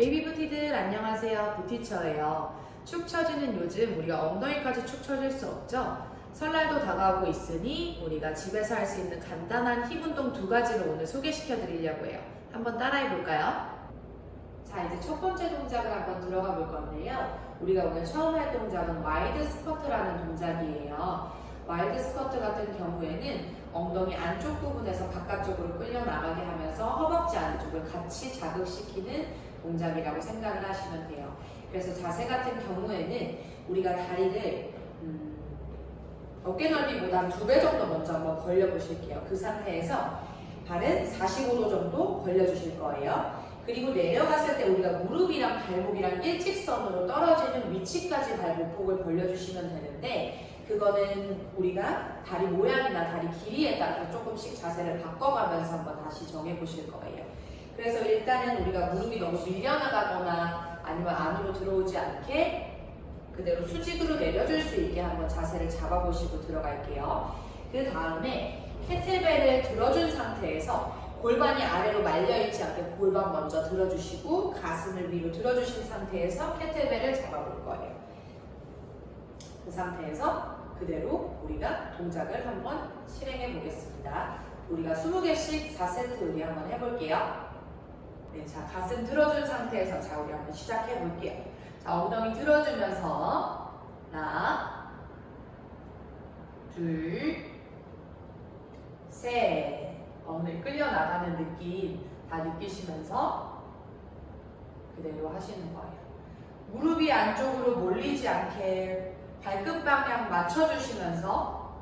베이비 부티들 안녕하세요. 부티처예요. 축 처지는 요즘 우리가 엉덩이까지 축 처질 수 없죠? 설날도 다가오고 있으니 우리가 집에서 할 수 있는 간단한 힙 운동 두 가지를 오늘 소개시켜 드리려고 해요. 한번 따라해 볼까요? 자, 이제 첫 번째 동작을 한번 들어가 볼 건데요. 우리가 오늘 처음 할 동작은 와이드 스쿼트라는 동작이에요. 와이드 스쿼트 같은 경우에는 엉덩이 안쪽 부분에서 바깥쪽으로 끌려 나가게 하면서 허벅지 안쪽을 같이 자극시키는 동작이라고 생각을 하시면 돼요. 그래서 자세 같은 경우에는 우리가 다리를 음, 어깨 넓이보다 두 배 정도 먼저 한번 벌려 보실게요. 그 상태에서 발은 45도 정도 벌려 주실 거예요. 그리고 내려갔을 때 우리가 무릎이랑 발목이랑 일직선으로 떨어지는 위치까지 발목폭을 벌려주시면 되는데 그거는 우리가 다리 모양이나 다리 길이에 따라 조금씩 자세를 바꿔가면서 한번 다시 정해보실 거예요. 그래서 일단은 우리가 무릎이 너무 밀려나가거나 아니면 안으로 들어오지 않게 그대로 수직으로 내려줄 수 있게 한번 자세를 잡아보시고 들어갈게요. 그 다음에 캐틀벨을 들어준 상태에서 골반이 아래로 말려있지 않게 골반 먼저 들어주시고 가슴을 위로 들어주신 상태에서 캐틀벨을 잡아볼 거예요. 그 상태에서 그대로 우리가 동작을 한번 실행해 보겠습니다. 우리가 20개씩 4세트 우리 한번 해볼게요. 네, 자 가슴 들어준 상태에서 자 우리 한번 시작해 볼게요. 자 엉덩이 들어주면서 하나, 둘, 셋. 엉덩이 끌려 나가는 느낌 다 느끼시면서 그대로 하시는 거예요. 무릎이 안쪽으로 몰리지 않게 발끝 방향 맞춰주시면서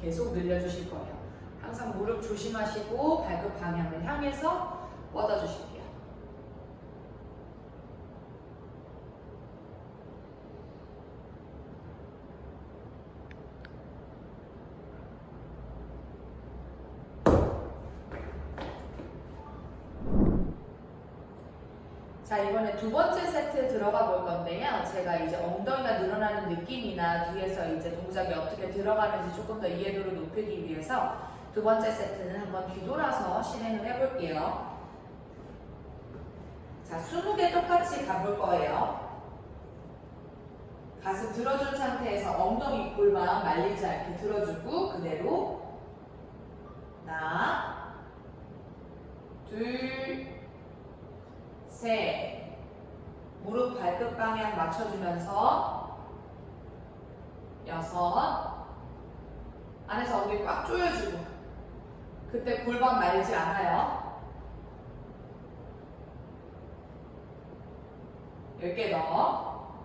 계속 늘려주실 거예요. 항상 무릎 조심하시고 발끝 방향을 향해서 뻗어주실게요. 자 이번에 두 번째 세트 들어가 볼 건데요. 제가 이제 엉덩이가 늘어나는 느낌이나 뒤에서 이제 동작이 어떻게 들어가는지 조금 더 이해도를 높이기 위해서 두 번째 세트는 한번 뒤돌아서 실행을 해볼게요. 자 20개 똑같이 가볼 거예요. 가슴 들어준 상태에서 엉덩이 골반 말리지 않게 들어주고 그대로 하나 둘 셋. 무릎 발끝 방향 맞춰주면서 여섯. 안에서 엉덩이 꽉 조여주고 그때 골반 말지 않아요. 열개 더.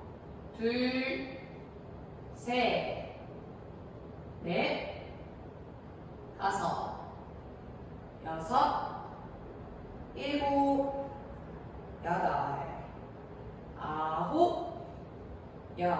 둘, 셋, 넷, 다섯, 여섯, 일곱, 여덟, 아홉, 열.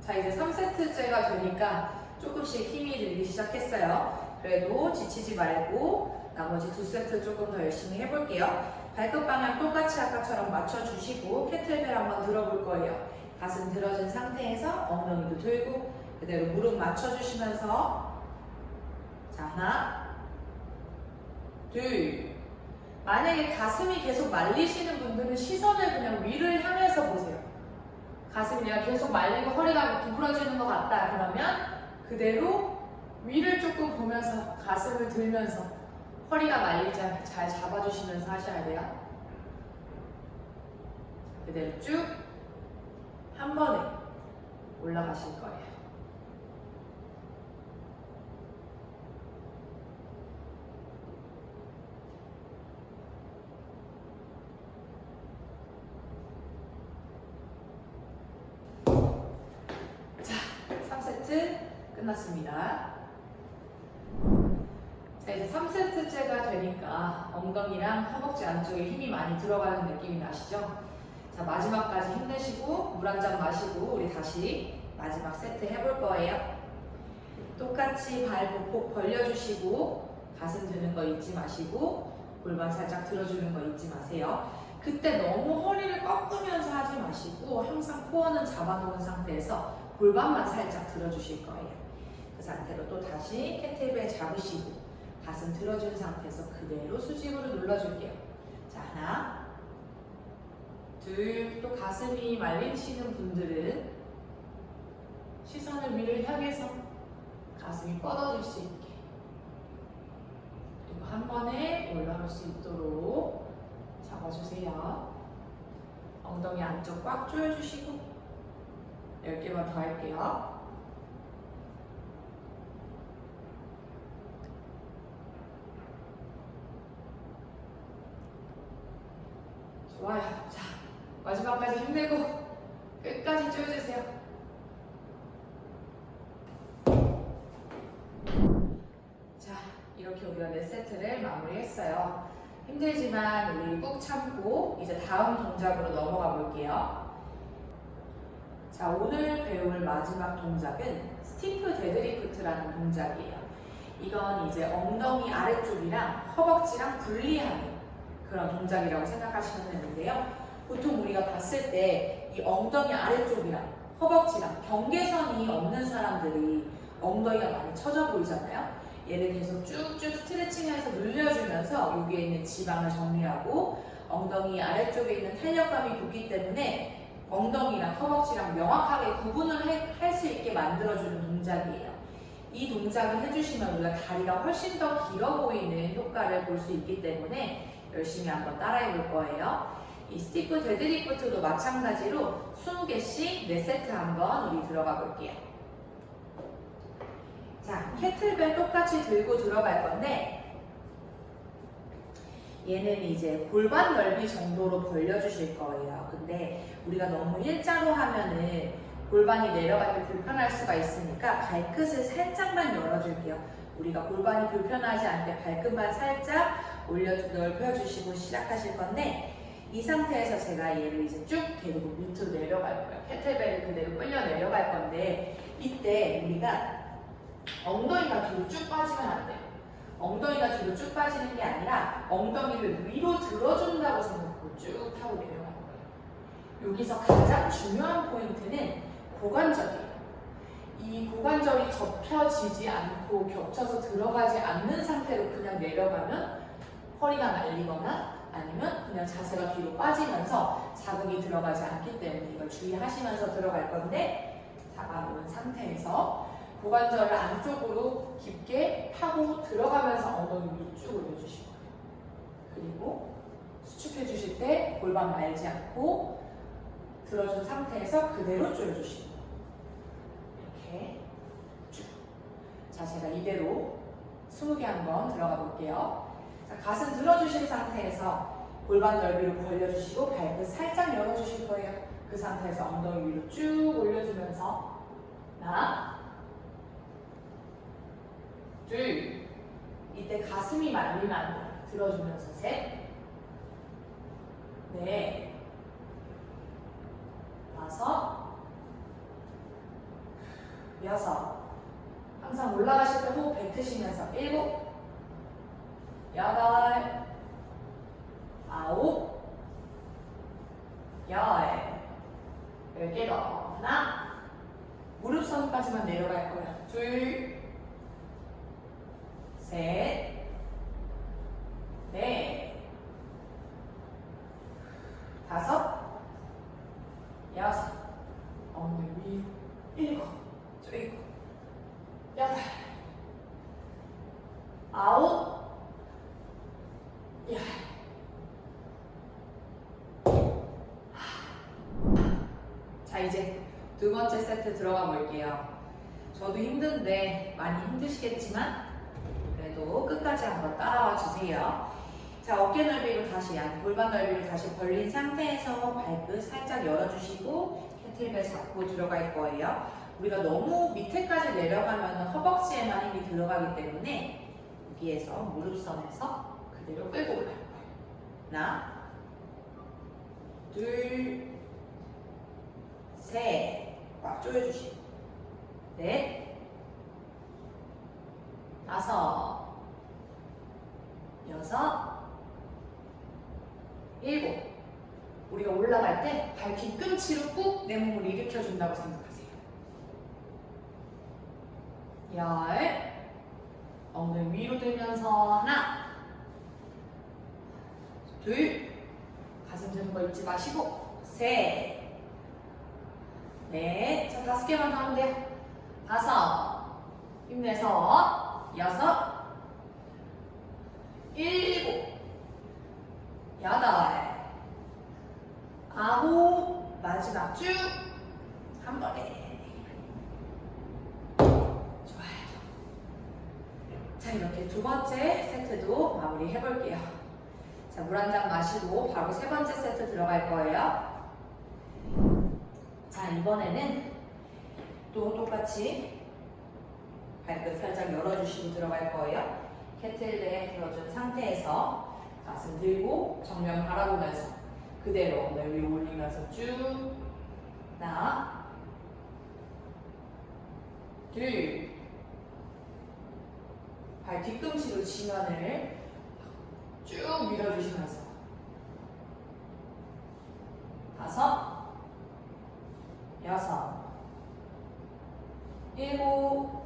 자, 이제 3세트째가 되니까 조금씩 힘이 들기 시작했어요. 그래도 지치지 말고 나머지 두 세트 조금 더 열심히 해볼게요. 발끝 방향 똑같이 아까처럼 맞춰주시고 캐틀벨 한번 들어볼 거예요. 가슴 들어준 상태에서 엉덩이도 들고 그대로 무릎 맞춰주시면서 자, 하나, 둘. 만약에 가슴이 계속 말리시는 분들은 시선을 그냥 위를 향해서 보세요. 가슴이 내가 계속 말리고 허리가 구부러지는 것 같다. 그러면 그대로 위를 조금 보면서 가슴을 들면서 허리가 말리지 않게 잘 잡아주시면서 하셔야 돼요. 그대로 쭉 한 번에 올라가실 거예요. 자, 3세트 끝났습니다. 자, 이제 3세트째가 되니까 엉덩이랑 허벅지 안쪽에 힘이 많이 들어가는 느낌이 나시죠? 자, 마지막까지 힘내시고 물 한 잔 마시고 우리 다시 마지막 세트 해볼 거예요. 똑같이 발 보폭 벌려주시고 가슴 드는 거 잊지 마시고 골반 살짝 들어주는 거 잊지 마세요. 그때 너무 허리를 꺾으면서 하지 마시고 항상 코어는 잡아놓은 상태에서 골반만 살짝 들어주실 거예요. 그 상태로 또 다시 캐틀벨 잡으시고 가슴 들어준 상태에서 그대로 수직으로 눌러줄게요. 자, 하나, 둘, 또 가슴이 말리시는 분들은 시선을 위를 향해서 가슴이 뻗어질 수 있게 그리고 한 번에 올라올 수 있도록 잡아주세요. 엉덩이 안쪽 꽉 조여주시고 10개만 더 할게요. 좋아요. 자, 마지막까지 힘내고 끝까지 조여주세요. 자, 이렇게 우리가 네 세트를 마무리했어요. 힘들지만 우리 꾹 참고 이제 다음 동작으로 넘어가 볼게요. 자, 오늘 배울 마지막 동작은 스티프 데드리프트라는 동작이에요. 이건 이제 엉덩이 아래쪽이랑 허벅지랑 분리하는 그런 동작이라고 생각하시면 되는데요. 보통 우리가 봤을 때 이 엉덩이 아래쪽이랑 허벅지랑 경계선이 없는 사람들이 엉덩이가 많이 처져 보이잖아요. 얘를 계속 쭉쭉 스트레칭해서 늘려주면서 여기에 있는 지방을 정리하고 엉덩이 아래쪽에 있는 탄력감이 붙기 때문에 엉덩이랑 허벅지랑 명확하게 구분을 할 수 있게 만들어주는 동작이에요. 이 동작을 해주시면 우리가 다리가 훨씬 더 길어 보이는 효과를 볼 수 있기 때문에 열심히 한번 따라해 볼 거예요. 이 스티프 데드리프트도 마찬가지로 20개씩 4세트 한번 우리 들어가 볼게요. 자, 캐틀벨 똑같이 들고 들어갈 건데 얘는 이제 골반 넓이 정도로 벌려주실 거예요. 근데 우리가 너무 일자로 하면은 골반이 내려갈 때 불편할 수가 있으니까 발끝을 살짝만 열어줄게요. 우리가 골반이 불편하지 않게 발끝만 살짝 올려 넓혀주시고 시작하실 건데 이 상태에서 제가 얘를 이제 쭉 데리고 밑으로 내려갈 거예요. 캐틀벨을 그대로 끌려 내려갈 건데 이때 우리가 엉덩이가 뒤로 쭉 빠지면 안 돼요. 엉덩이가 뒤로 쭉 빠지는 게 아니라 엉덩이를 위로 들어준다고 생각하고 쭉 타고 내려가는 거예요. 여기서 가장 중요한 포인트는 고관절이에요. 이 고관절이 접혀지지 않고 겹쳐서 들어가지 않는 상태로 그냥 내려가면 허리가 말리거나 아니면 그냥 자세가 뒤로 빠지면서 자극이 들어가지 않기 때문에 이걸 주의하시면서 들어갈 건데 잡아놓은 상태에서 고관절을 안쪽으로 깊게 파고 들어가면서 엉덩이 위로 쭉 올려주시고 그리고 수축해 주실 때 골반 말지 않고 들어준 상태에서 그대로 조여주시고 이렇게 쭉. 자, 제가 이대로 20개 한번 들어가 볼게요. 자, 가슴 들어주신 상태에서 골반 넓이로 벌려주시고 발끝 살짝 열어주실 거예요. 그 상태에서 엉덩이 위로 쭉 올려주면서 하나, 둘, 이때 가슴이 말리면 안 돼요. 들어주면서 셋, 넷, 다섯, 여섯. 항상 올라가실 때 호흡 뱉으시면서 일곱, 여덟, 아홉, 열, 열 개 더. 하나, 무릎 선까지만 내려갈 거야. 둘, 셋, 넷, 다섯, 여섯, 엉덩이 위, 일곱, 일곱, 여덟, 아홉, 열. 자, 이제 두 번째 세트 들어가 볼게요. 저도 힘든데 많이 힘드시겠지만 그래도 끝까지 한번 따라와 주세요. 자, 어깨 넓이로 다시, 아니 골반 넓이로 다시 벌린 상태에서 발끝 살짝 열어주시고 캐틀벨 잡고 들어갈 거예요. 우리가 너무 밑에까지 내려가면 허벅지에만 힘이 들어가기 때문에 여기에서 무릎선에서 그대로 끌고 올라갈 거예요. 하나, 둘, 셋, 꽉 조여주시고, 넷, 다섯, 여섯, 일곱. 우리가 올라갈 때 발 뒤꿈치로 꾹 내 몸을 일으켜준다고 생각하세요. 열, 엉덩이 위로 들면서 하나, 둘, 가슴 드는 거 잊지 마시고 셋, 넷, 자 다섯 개만 더 하면 돼요. 다섯, 힘내서 여섯, 일곱, 여덟, 아홉, 마지막 쭉 한 번에. 좋아요. 자, 이렇게 두 번째 세트도 마무리 해볼게요. 자, 물 한 잔 마시고 바로 세 번째 세트 들어갈 거예요. 자, 이번에는 또 똑같이 발끝 살짝 열어주시고 들어갈 거예요. 캐틀벨 들어준 상태에서 가슴 들고 정면 바라보면서 그대로 엉덩이 위로 올리면서 쭉 하나 둘, 발 뒤꿈치로 지면을 쭉 밀어주시면서 다섯, 여섯, 일곱,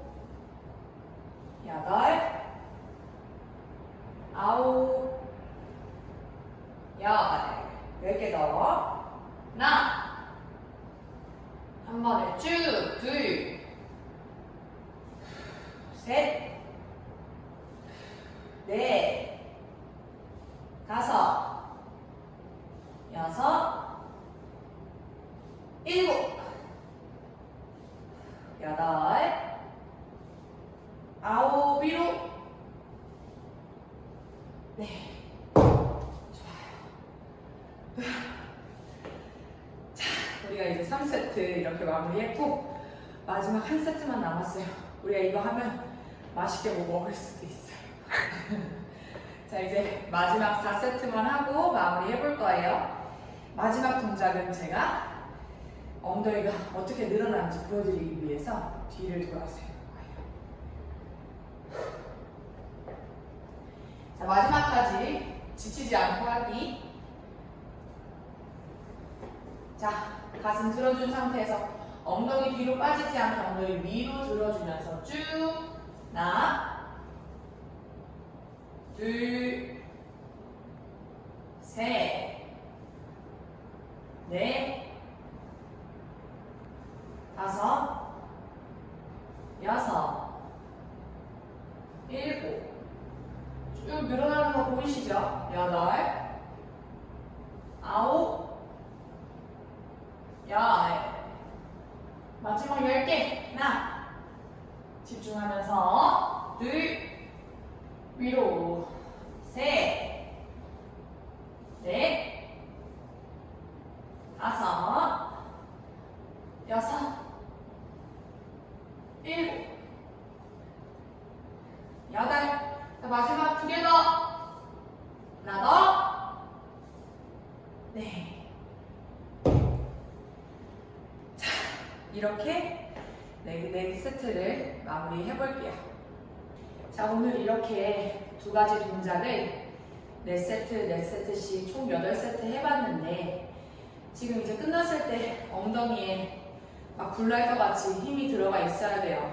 여덟, 아홉, 열, 열개 더, 하나, 한 번에 쭉, 둘, 셋, 넷, 다섯, 여섯, 일곱, 여덟, 아홉, 위로, 네, 좋아요. 자, 우리가 이제 3세트 이렇게 마무리했고 마지막 한 세트만 남았어요. 우리가 이거 하면 맛있게 뭐 먹을 수도 있어요. 자, 이제 마지막 4세트만 하고 마무리 해볼 거예요. 마지막 동작은 제가 엉덩이가 어떻게 늘어나는지 보여드리기 위해서 뒤를 돌아서 해볼 거예요. 자, 마지막까지 지치지 않고 하기. 자, 가슴 들어준 상태에서 엉덩이 뒤로 빠지지 않게 엉덩이 위로 들어주면서 쭉 하나 둘 셋, 넷, 다섯, 여섯, 일곱, 쭉 늘어나는 거 보이시죠? 여덟, 아홉, 열, 마지막 열 개, 하나, 집중하면서 둘, 위로, 셋, 넷, 다섯, 여섯, 일곱, 마지막 두 개 더, 하나 더, 네. 자, 이렇게 네, 네 세트를 마무리 해 볼게요. 자, 오늘 이렇게 두 가지 동작을 4세트, 4세트씩 총 8세트 해봤는데 지금 이제 끝났을 때 엉덩이에 막 굴날 것 같이 힘이 들어가 있어야 돼요.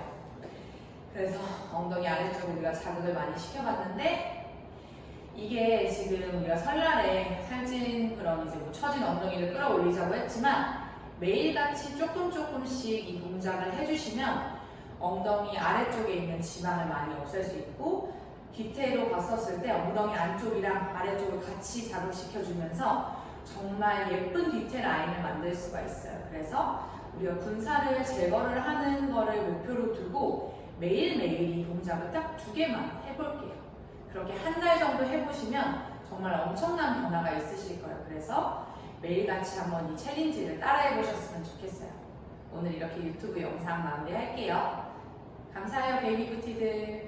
그래서 엉덩이 아래쪽 우리가 자극을 많이 시켜봤는데 이게 지금 우리가 설날에 살찐 그런 이제 뭐 처진 엉덩이를 끌어올리자고 했지만 매일같이 조금 조금씩 이 동작을 해주시면 엉덩이 아래쪽에 있는 지방을 많이 없앨 수 있고 뒤태로 봤었을 때 엉덩이 안쪽이랑 아래쪽을 같이 자극시켜주면서 정말 예쁜 뒤태 라인을 만들 수가 있어요. 그래서 우리가 군살을 제거를 하는 거를 목표로 두고 매일매일 이 동작을 딱 두 개만 해볼게요. 그렇게 한 달 정도 해보시면 정말 엄청난 변화가 있으실 거예요. 그래서 매일같이 한번 이 챌린지를 따라해 보셨으면 좋겠어요. 오늘 이렇게 유튜브 영상 마무리할게요. 감사해요, 베이비 부티들.